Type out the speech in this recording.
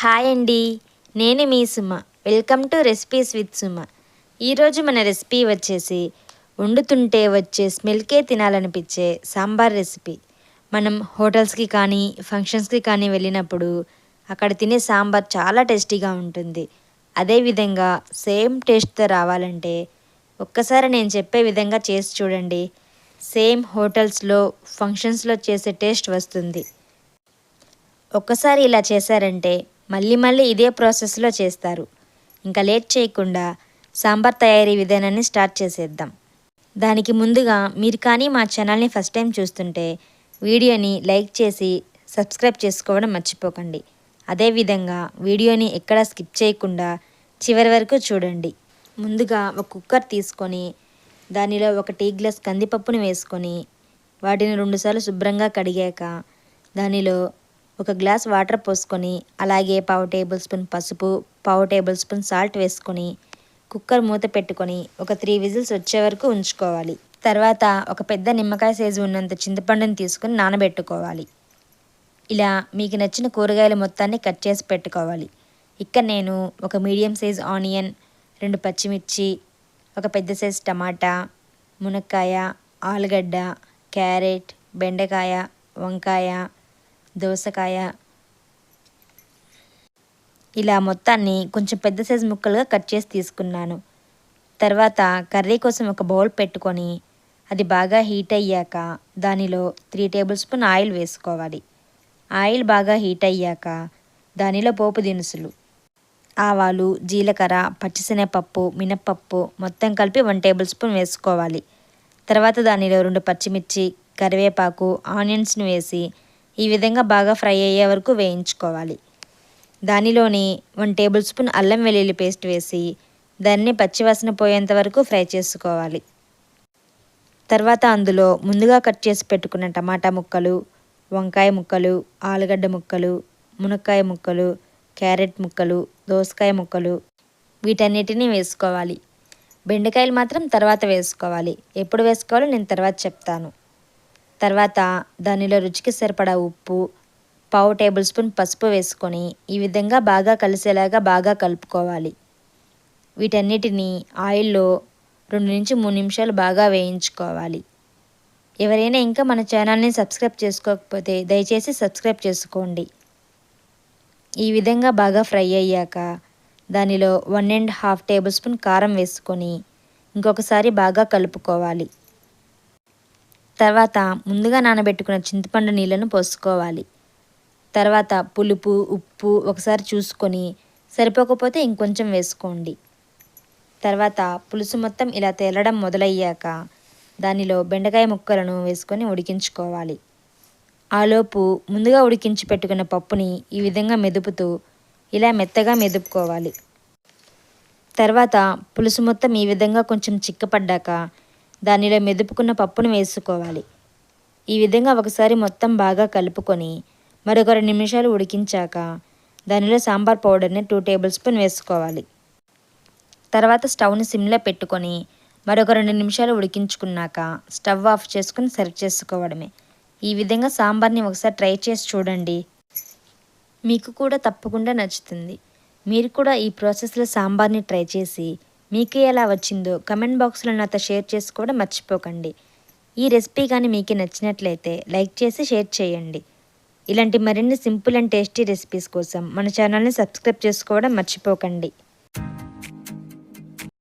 Hi అండి. నేను మీ Suma. Welcome to recipes with Suma. ఈరోజు మన రెసిపీ వచ్చేసి వండుతుంటే వచ్చే స్మెల్కే తినాలనిపించే సాంబార్ రెసిపీ. మనం హోటల్స్కి కానీ ఫంక్షన్స్కి కానీ వెళ్ళినప్పుడు అక్కడ తినే సాంబార్ చాలా టేస్టీగా ఉంటుంది. అదేవిధంగా సేమ్ టేస్ట్తో రావాలంటే ఒక్కసారి నేను చెప్పే విధంగా చేసి చూడండి. సేమ్ హోటల్స్లో ఫంక్షన్స్లో చేసే టేస్ట్ వస్తుంది. ఒక్కసారి ఇలా చేశారంటే మళ్ళీ మళ్ళీ ఇదే ప్రాసెస్లో చేస్తారు. ఇంకా లేట్ చేయకుండా సాంబార్ తయారీ విధానాన్ని స్టార్ట్ చేసేద్దాం. దానికి ముందుగా మీరు కానీ మా ఛానల్ని ఫస్ట్ టైం చూస్తుంటే వీడియోని లైక్ చేసి సబ్స్క్రైబ్ చేసుకోవడం మర్చిపోకండి. అదేవిధంగా వీడియోని ఎక్కడా స్కిప్ చేయకుండా చివరి వరకు చూడండి. ముందుగా ఒక కుక్కర్ తీసుకొని దానిలో ఒక టీ గ్లాస్ కందిపప్పుని వేసుకొని వాటిని రెండుసార్లు శుభ్రంగా కడిగాక దానిలో ఒక గ్లాస్ వాటర్ పోసుకొని అలాగే పావు టేబుల్ స్పూన్ పసుపు పావు టేబుల్ స్పూన్ సాల్ట్ వేసుకొని కుక్కర్ మూత పెట్టుకొని ఒక త్రీ విజిల్స్ వచ్చే వరకు ఉంచుకోవాలి. తర్వాత ఒక పెద్ద నిమ్మకాయ సైజు ఉన్నంత చింతపండుని తీసుకుని నానబెట్టుకోవాలి. ఇలా మీకు నచ్చిన కూరగాయల మొత్తాన్ని కట్ చేసి పెట్టుకోవాలి. ఇక్కడ నేను ఒక మీడియం సైజ్ ఆనియన్ రెండు పచ్చిమిర్చి ఒక పెద్ద సైజ్ టమాటా మునక్కాయ ఆలుగడ్డ క్యారెట్ బెండకాయ వంకాయ దోసకాయ. ఇలా మొత్తాన్ని కొంచెం పెద్ద సైజు ముక్కలుగా కట్ చేసి తీసుకున్నాను. తర్వాత కర్రీ కోసం ఒక బౌల్ పెట్టుకొని అది బాగా హీట్ అయ్యాక దానిలో త్రీ టేబుల్ స్పూన్ ఆయిల్ వేసుకోవాలి. ఆయిల్ బాగా హీట్ అయ్యాక దానిలో పోపు దినుసులు ఆవాలు జీలకర్ర పచ్చిశనగపప్పు మినప్పప్పు మొత్తం కలిపి వన్ టేబుల్ స్పూన్ వేసుకోవాలి. తర్వాత దానిలో రెండు పచ్చిమిర్చి కరివేపాకు ఆనియన్స్ని వేసి ఈ విధంగా బాగా ఫ్రై అయ్యే వరకు వేయించుకోవాలి. దానిలోని వన్ టేబుల్ స్పూన్ అల్లం వెల్లుల్లి పేస్ట్ వేసి దాన్ని పచ్చివాసన పోయేంత వరకు ఫ్రై చేసుకోవాలి. తర్వాత అందులో ముందుగా కట్ చేసి పెట్టుకున్న టమాటా ముక్కలు వంకాయ ముక్కలు ఆలుగడ్డ ముక్కలు మునక్కాయ ముక్కలు క్యారెట్ ముక్కలు దోసకాయ ముక్కలు వీటన్నిటిని వేసుకోవాలి. బెండకాయలు మాత్రం తర్వాత వేసుకోవాలి. ఎప్పుడు వేసుకోవాలో నేను తర్వాత చెప్తాను. తర్వాత దానిలో రుచికి సరిపడా ఉప్పు పావు టేబుల్ స్పూన్ పసుపు వేసుకొని ఈ విధంగా బాగా కలిసేలాగా బాగా కలుపుకోవాలి. వీటన్నిటిని ఆయిల్లో రెండు నుంచి మూడు నిమిషాలు బాగా వేయించుకోవాలి. ఎవరైనా ఇంకా మన ఛానల్ని సబ్స్క్రైబ్ చేసుకోకపోతే దయచేసి సబ్స్క్రైబ్ చేసుకోండి. ఈ విధంగా బాగా ఫ్రై అయ్యాక దానిలో one and half table spoon కారం వేసుకొని ఇంకొకసారి బాగా కలుపుకోవాలి. తర్వాత ముందుగా నానబెట్టుకున్న చింతపండు నీళ్ళను పోసుకోవాలి. తర్వాత పులుపు ఉప్పు ఒకసారి చూసుకొని సరిపోకపోతే ఇంకొంచెం వేసుకోండి. తర్వాత పులుసు మొత్తం ఇలా తేలడం మొదలయ్యాక దానిలో బెండకాయ ముక్కలను వేసుకొని ఉడికించుకోవాలి. ఆలోపు ముందుగా ఉడికించి పెట్టుకున్న పప్పుని ఈ విధంగా మెదుపుతూ ఇలా మెత్తగా మెదుపుకోవాలి. తర్వాత పులుసు మొత్తం ఈ విధంగా కొంచెం చిక్కపడ్డాక దానిలో మెదుపుకున్న పప్పును వేసుకోవాలి. ఈ విధంగా ఒకసారి మొత్తం బాగా కలుపుకొని మరొక రెండు నిమిషాలు ఉడికించాక దానిలో సాంబార్ పౌడర్ని టూ టేబుల్ స్పూన్ వేసుకోవాలి. తర్వాత స్టవ్ని సిమ్లో పెట్టుకొని మరొక రెండు నిమిషాలు ఉడికించుకున్నాక స్టవ్ ఆఫ్ చేసుకుని సర్వ్ చేసుకోవడమే. ఈ విధంగా సాంబార్ని ఒకసారి ట్రై చేసి చూడండి. మీకు కూడా తప్పకుండా నచ్చుతుంది. మీరు కూడా ఈ ప్రాసెస్లో సాంబార్ని ట్రై చేసి మీకు ఎలా వచ్చిందో కమెంట్ బాక్స్లో నాతో షేర్ చేసుకోవడం మర్చిపోకండి. ఈ రెసిపీ కానీ మీకు నచ్చినట్లయితే లైక్ చేసి షేర్ చేయండి. ఇలాంటి మరిన్ని సింపుల్ అండ్ టేస్టీ రెసిపీస్ కోసం మన ఛానల్ని సబ్స్క్రైబ్ చేసుకోవడం మర్చిపోకండి.